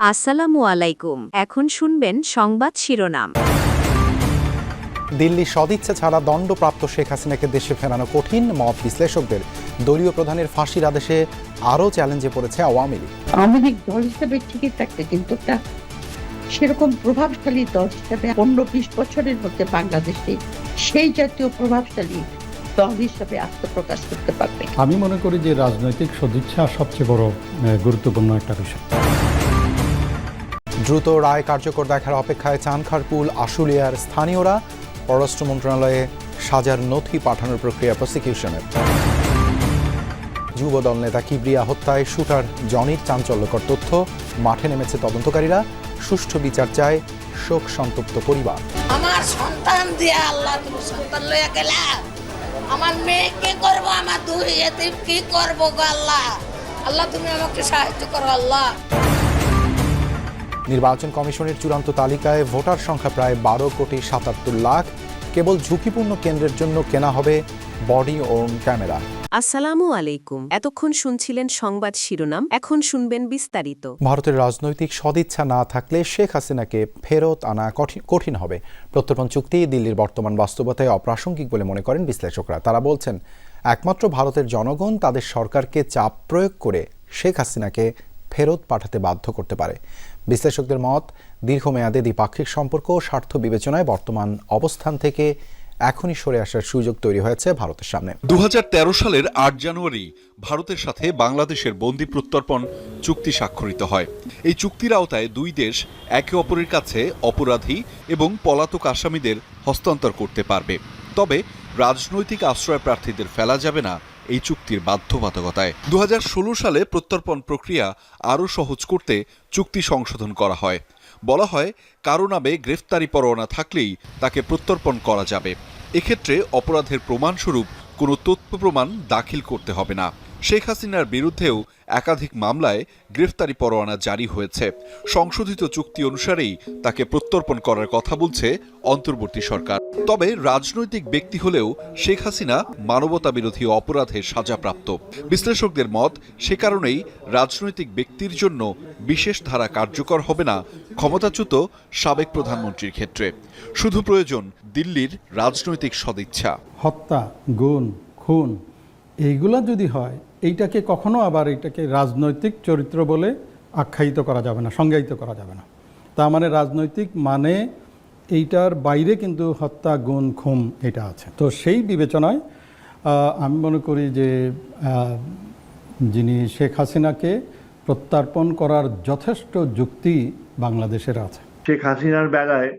আসসালামু আলাইকুম। এখন শুনবেন সংবাদ শিরোনাম। দিল্লি সদিচ্ছা ছাড়া দণ্ডপ্রাপ্ত শেখ হাসিনাকে দেশে ফেরানো কঠিন মত বিশ্লেষকদের। দলীয় প্রধানের ফাঁসির আদেশে আরও চ্যালেঞ্জে পড়েছে আওয়ামী লীগ। আওয়ামী লীগ দল হিসেবে ঠিকই থাকবে কিন্তু একটা সেরকম প্রভাবশালী দল হিসেবে অন্য বিশ বছরের মধ্যে বাংলাদেশে সেই জাতীয় প্রভাবশালী দল হিসেবে আত্মপ্রকাশ করতে পারবে। আমি মনে করি যে রাজনৈতিক সদিচ্ছা সবচেয়ে বড় গুরুত্বপূর্ণ একটা বিষয়। দ্রুত রায় কার্যকর দেখার অপেক্ষায় চানখারপুল, আশুলিয়ার স্থানীয়রা পররাষ্ট্র মন্ত্রণালয়ে সাজার নথি পাঠানোর প্রক্রিয়া প্রসিকিউশনের। যুবদল নেতা কিবরিয়া হত্যায় শুটার জনির চাঞ্চল্যকর তথ্য, মাঠে নেমেছে তদন্তকারীরা, সুষ্ঠু বিচার চায় শোক সন্তপ্ত পরিবার। আমার সন্তান দিয়ে আল্লাহ তুমি সন্তান লইয়া গেলা। আমার মেয়ে কি করব? আমার দুই কি করব গো আল্লাহ? আল্লাহ তুমি আমাকে সাহায্য করো আল্লাহ। নির্বাচন কমিশনের চূড়ান্ত তালিকায় ভোটার সংখ্যা প্রায় বারো কোটি সাতাত্তর লাখ। কেবল ঝুঁকিপূর্ণ কেন্দ্রের জন্য কেনা হবে বডি ওন ক্যামেরা। আসসালামু আলাইকুম। এতক্ষণ শুনছিলেন সংবাদ শিরোনাম এখন শুনবেন বিস্তারিত। ভারতের রাজনৈতিক সদিচ্ছা না থাকলে শেখ হাসিনাকে ফেরত আনা কঠিন- কঠিন হবে। প্রত্যর্পণ চুক্তি দিল্লির বর্তমান বাস্তবতায় অপ্রাসঙ্গিক বলে মনে করেন বিশ্লেষকরা। তারা বলছেন একমাত্র ভারতের জনগণ তাদের সরকারকে চাপ প্রয়োগ করে শেখ হাসিনাকে ফেরত পাঠাতে বাধ্য করতে পারে। বিশ্লেষকদের মত, দীর্ঘমেয়াদে দ্বিপাক্ষিক সম্পর্ক ও স্বার্থ বিবেচনায় বর্তমান অবস্থান থেকে এখনই সরে আসার সুযোগ তৈরি হয়েছে ভারতের সামনে। দুহাজার তেরো সালের আট জানুয়ারি ভারতের সাথে বাংলাদেশের বন্দি প্রত্যর্পণ চুক্তি স্বাক্ষরিত হয়। এই চুক্তির আওতায় দুই দেশ একে অপরের কাছে অপরাধী এবং পলাতক আসামিদের হস্তান্তর করতে পারবে। তবে রাজনৈতিক আশ্রয় প্রার্থীদের ফেলা যাবে না এই চুক্তির বাধ্যবাধকতায়। দু হাজার ষোলো সালে প্রত্যর্পণ প্রক্রিয়া আরও সহজ করতে চুক্তি সংশোধন করা হয়। বলা হয়, কারও নামে গ্রেফতারি পরোয়ানা থাকলেই তাকে প্রত্যর্পণ করা যাবে। এক্ষেত্রে অপরাধের প্রমাণস্বরূপ কোনো তথ্য প্রমাণ দাখিল করতে হবে না। শেখ হাসিনার বিরুদ্ধেও একাধিক মামলায় গ্রেফতারি পরোয়ানা জারি হয়েছে। সংশোধিত চুক্তি অনুসারেই তাকে প্রত্যর্পণ করার কথা বলছে অন্তর্বর্তী সরকার। তবে রাজনৈতিক ব্যক্তি হলেও শেখ হাসিনা মানবতা বিরোধী অপরাধের সাজাপ্রাপ্ত। বিশ্লেষকদের মত, সে কারণেই রাজনৈতিক ব্যক্তির জন্য বিশেষ ধারা কার্যকর হবে না ক্ষমতাচ্যুত সাবেক প্রধানমন্ত্রীর ক্ষেত্রে। শুধু প্রয়োজন দিল্লির রাজনৈতিক সদিচ্ছা। হত্যা গুণ খুন, এইগুলা যদি হয় এইটাকে কখনো আবার এইটাকে রাজনৈতিক চরিত্র বলে আখ্যায়িত করা যাবে না, সংজ্ঞায়িত করা যাবে না। তার মানে রাজনৈতিক মানে এইটার বাইরে কিন্তু হত্যা, গুণ খুম এটা আছে। তো সেই বিবেচনায় আমি মনে করি যে যিনি শেখ হাসিনাকে প্রত্যার্পণ করার যথেষ্ট যুক্তি বাংলাদেশের আছে। শেখ হাসিনার বেলায়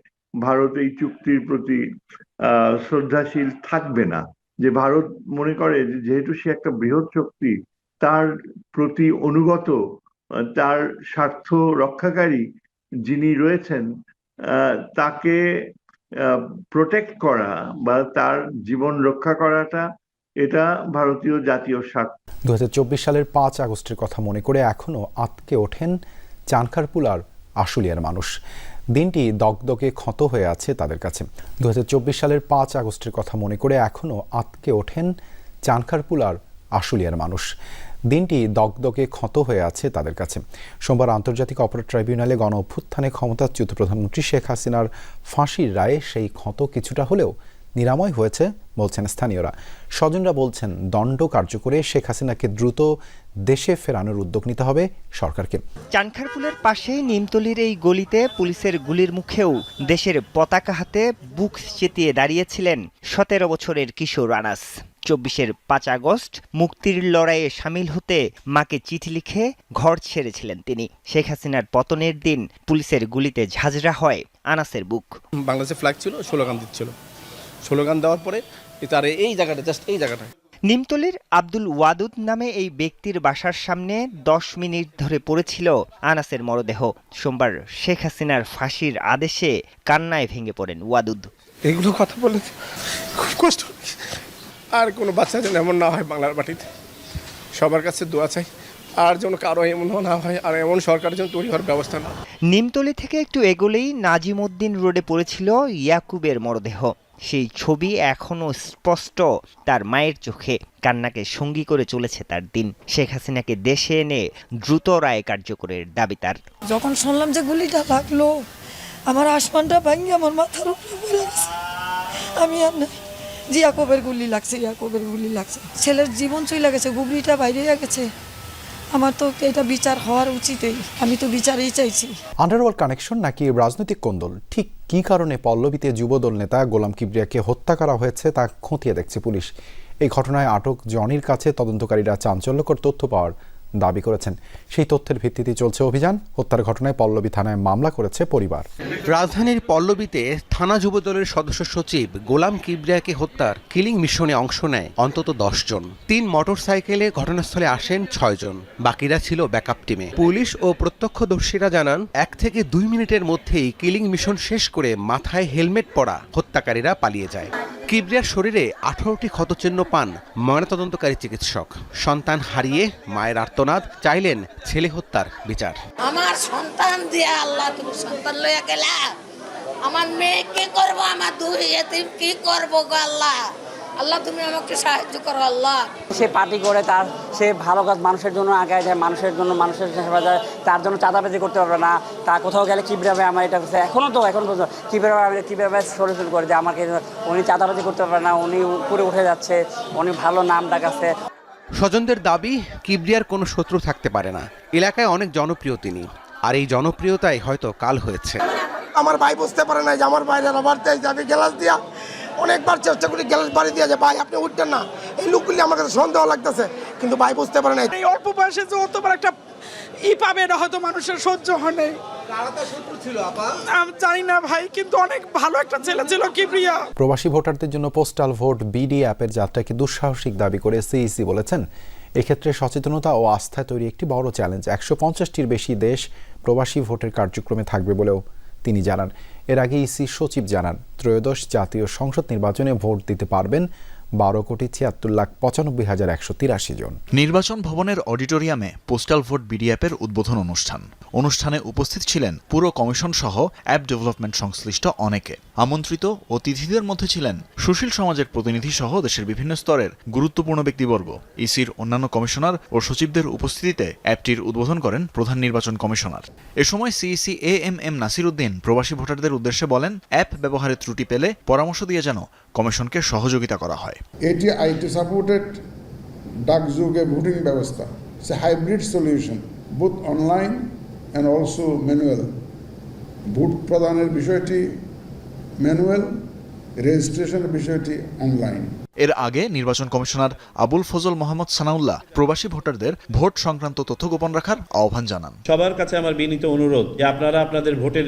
ভারত এই চুক্তির প্রতি শ্রদ্ধাশীল থাকবে না। যে ভারত মনে করে যেহেতু সে একটা বৃহৎ শক্তি, তার প্রতি অনুগত তার স্বার্থ রক্ষাকারী যিনি রয়েছেন তাকে প্রোটেক্ট করা বা তার জীবন রক্ষা করাটা এটা ভারতীয় জাতীয় স্বার্থ। দু হাজার চব্বিশ সালের পাঁচ আগস্টের কথা মনে করে এখনও আতকে ওঠেন চানখারপুল আর আশুলিয়ার মানুষ। দিনটি দগদগে ক্ষত হয়ে আছে তাদের কাছে। দু হাজার চব্বিশ সালের পাঁচ আগস্টের কথা মনে করে এখনও আতকে ওঠেন চানখারপুলার আশুলিয়ার মানুষ। দিনটি দগদগে ক্ষত হয়ে আছে তাদের কাছে। সোমবার আন্তর্জাতিক অপরাধ ট্রাইব্যুনালে গণ অভ্যুত্থানে ক্ষমতাচ্যুত প্রধানমন্ত্রী শেখ হাসিনার ফাঁসির রায়ে সেই ক্ষত কিছুটা হলেও নিরাময় হয়েছে বলছেন স্থানীয়রা। স্বজনরা বলছেন দণ্ড কার্যকরে শেখ হাসিনাকে দ্রুত দেশে ফেরানোর উদ্যোগ নিতে হবে সরকারকে। চানখারপুলের পাশে নিমতলির এই গলিতে পুলিশের গুলির মুখেও দেশের পতাকা হাতে বুক চেতিয়ে দাঁড়িয়েছিলেন সতেরো বছরের কিশোর আনাস। চব্বিশের পাঁচ আগস্ট মুক্তির লড়াইয়ে সামিল হতে মাকে চিঠি লিখে ঘর ছেড়েছিলেন তিনি। শেখ হাসিনার পতনের দিন পুলিশের গুলিতে ঝাঁঝরা হয় আনাসের বুক। বাংলাদেশের ফ্ল্যাগ ছিল স্লোগান দিচ্ছিল। স্লোগান দেওয়ার পরে তার এই জায়গাটা জাস্ট এই জায়গাটা। নিমতলির আব্দুল ওয়াদুদ নামে এই ব্যক্তির বাসার সামনে দশ মিনিট ধরে পড়েছিল আনাসের মরদেহ। সোমবার শেখ হাসিনার ফাঁসির আদেশে কান্নায় ভেঙে পড়েন ওয়াদুদ। এগুলো কথা বলে খুব কষ্ট আর কোনো বাচ্চা যেন এমন না হয় বাংলার মাটিতে। সবার কাছে দোয়া চাই। আর যেন কারও এমন না হয় আর এমন সরকারের জন্য তৈরি হওয়ার ব্যবস্থা না। নিমতলি থেকে একটু এগোলেই নাজিমউদ্দিন রোডে পড়েছিল ইয়াকুবের মরদেহ। সেই ছবি এখনও স্পষ্ট তার মায়ের চোখে। কান্নাকে সঙ্গী করে চলেছে তার দিন। শেখ হাসিনাকে দেশে এনে দ্রুত রায় কার্যকরের দাবি তার। যখন শুনলাম যে গুলিটা লাগল আমার আসমানটা ভাঙি আমার মাথার উপরে পড়ে গেছে। আমি আর নাই। যে ইয়াকবের গুলি লাগছে ইয়াকবের গুলি লাগছে। ছেলের জীবন চলে গেছে গুগলিটা বাইরে গেছে। আমার তো এটা বিচার হওয়ার উচিতই। আমি তো বিচারই চাইছি। আন্ডারওয়ার্ল্ড কানেকশন নাকি রাজনৈতিক কোন্দল? ঠিক কি কারণে পল্লবীতে যুবদল নেতা গোলাম কিবরিয়াকে হত্যা করা হয়েছে তা খতিয়ে দেখছে পুলিশ? এই ঘটনায় আটক জনির কাছে তদন্তকারীরা চাঞ্চল্যকর তথ্য পাওয়ার দাবি করেছেন। সেই তথ্যের ভিত্তিতে চলছে অভিযান। হত্যার ঘটনায় পল্লবী থানায় মামলা করেছে পরিবার। রাজধানীর পল্লবীতে থানা যুবদলের সদস্য সচিব গোলাম কিবরিয়াকে হত্যার কিলিং মিশনে অংশ নেয় অন্তত দশ জন। তিন মোটরসাইকেলে ঘটনাস্থলে আসেন ছয় জন। বাকিরা ছিল ব্যাকআপ টিমে। পুলিশ ও প্রত্যক্ষদর্শীরা জানান, এক থেকে দুই মিনিটের মধ্যেই কিলিং মিশন শেষ করে মাথায় হেলমেট পরা হত্যাকারীরা পালিয়ে যায়। কিবরিয়ার শরীরে আঠারোটি ক্ষতচিহ্ন পান ময়নাতদন্তকারী চিকিৎসক। সন্তান হারিয়ে মায়ের আর্তনাদ, চাইলেন ছেলে হত্যার বিচার। আমার সন্তান দিয়ে আল্লাহ তুমি সন্তান লইয়া গেলা। আমার মেয়ে কি করব? আমার দুই কি করব গো আল্লাহ? আল্লাহ তুমি আমাকে সাহায্য করো আল্লাহ। সে পার্টি করে তার সে ভালো কাজ মানুষের জন্য আগায় যায় মানুষের জন্য মানুষের সেবা যায় তার জন্য চাঁদাবাজি করতে পারবে না তা কোথাও গেলে কীভাবে আমার এটা করছে এখনও তো এখন পর্যন্ত কীভাবে আমি কীভাবে সরে করে যে আমাকে উনি চাঁদাবাজি করতে পারবে না উনি উপরে উঠে যাচ্ছে উনি ভালো নাম ডাকাচ্ছে। স্বজনদের দাবি কিবরিয়ার কোনো শত্রু থাকতে পারে না। এলাকায় অনেক জনপ্রিয় তিনি আর এই জনপ্রিয়তাই হয়তো কাল হয়েছে। আমার ভাই বুঝতে পারে না যে আমার বাইরে আবার দেয় যাবে গ্যালাস দিয়া অনেকবার চেষ্টা করি গ্যালাস বাড়ি দিয়ে যে ভাই আপনি উঠতেন না। এই লোকগুলি আমার কাছে সন্দেহ লাগতেছে কিন্তু ভাই বুঝতে পারে না এই অল্প বয়সে যে অতবার একটা ই পাবে না হয়তো মানুষের সহ্য হয় জানি না ভাই কিন্তু অনেক ভালো একটা ছেলে ছিল কিপ্রিয়া। প্রবাসী ভোটারদের জন্য পোস্টাল ভোট বিডি অ্যাপের যাত্রাকে দুঃসাহসিক দাবি করে সিইসি বলেছেন। এক্ষেত্রে সচেতনতা ও আস্থায় তৈরি একটি বড় চ্যালেঞ্জ। একশো পঞ্চাশটির বেশি দেশ প্রবাসী ভোটের কার্যক্রমে থাকবে বলেও তিনি জানান। এর আগে ইসি সচিব জানান ত্রয়োদশ জাতীয় সংসদ নির্বাচনে ভোট দিতে পারবেন বারো কোটি ছিয়াত্তর লাখ পঁচানব্বই হাজার একশো তিরাশি জন। নির্বাচন ভবনের অডিটোরিয়ামে পোস্টাল ভোট বিডি অ্যাপের উদ্বোধন অনুষ্ঠান। অনুষ্ঠানে উপস্থিত ছিলেন পুরো কমিশন সহ অ্যাপ ডেভেলপমেন্ট সংশ্লিষ্ট অনেকে। আমন্ত্রিত অতিথিদের মধ্যে ছিলেন সুশীল সমাজের প্রতিনিধি সহ দেশের বিভিন্ন স্তরের গুরুত্বপূর্ণ ব্যক্তিবর্গ। ইসির অন্যান্য কমিশনার ও সচিবদের উপস্থিতিতে অ্যাপটির উদ্বোধন করেন প্রধান নির্বাচন কমিশনার। এ সময় CEC A M M Nasir Uddin প্রবাসী ভোটারদের উদ্দেশ্যে বলেন, অ্যাপ ব্যবহারে ত্রুটি পেলে পরামর্শ দিয়ে যেন কমিশনকে সহযোগিতা করা হয়। এটি আইটি সাপোর্টেড ডাকযুগে ভোটিং ব্যবস্থা। সে hybrid solution booth online and also manual vote প্রদানের বিষয়টি ম্যানুয়াল রেজিস্ট্রেশনের বিষয়টি অনলাইন এর আগে নির্বাচন কমিশনার আবুল ফজল মোহাম্মদ সানাউল্লাহ প্রবাসী ভোটারদের ভোট সংক্রান্ত তথ্য গোপন রাখার আহ্বান জানান। সবার কাছে আমার বিনীত অনুরোধ যে আপনারা আপনাদের ভোটের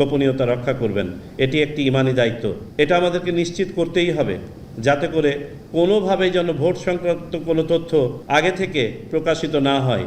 গোপনীয়তা রক্ষা করবেন। এটি একটি ইমানি দায়িত্ব। এটা আমাদেরকে নিশ্চিত করতেই হবে। যাতে করে কোনোভাবে যেন ভোট সংক্রান্ত কোনো তথ্য আগে থেকে প্রকাশিত না হয়।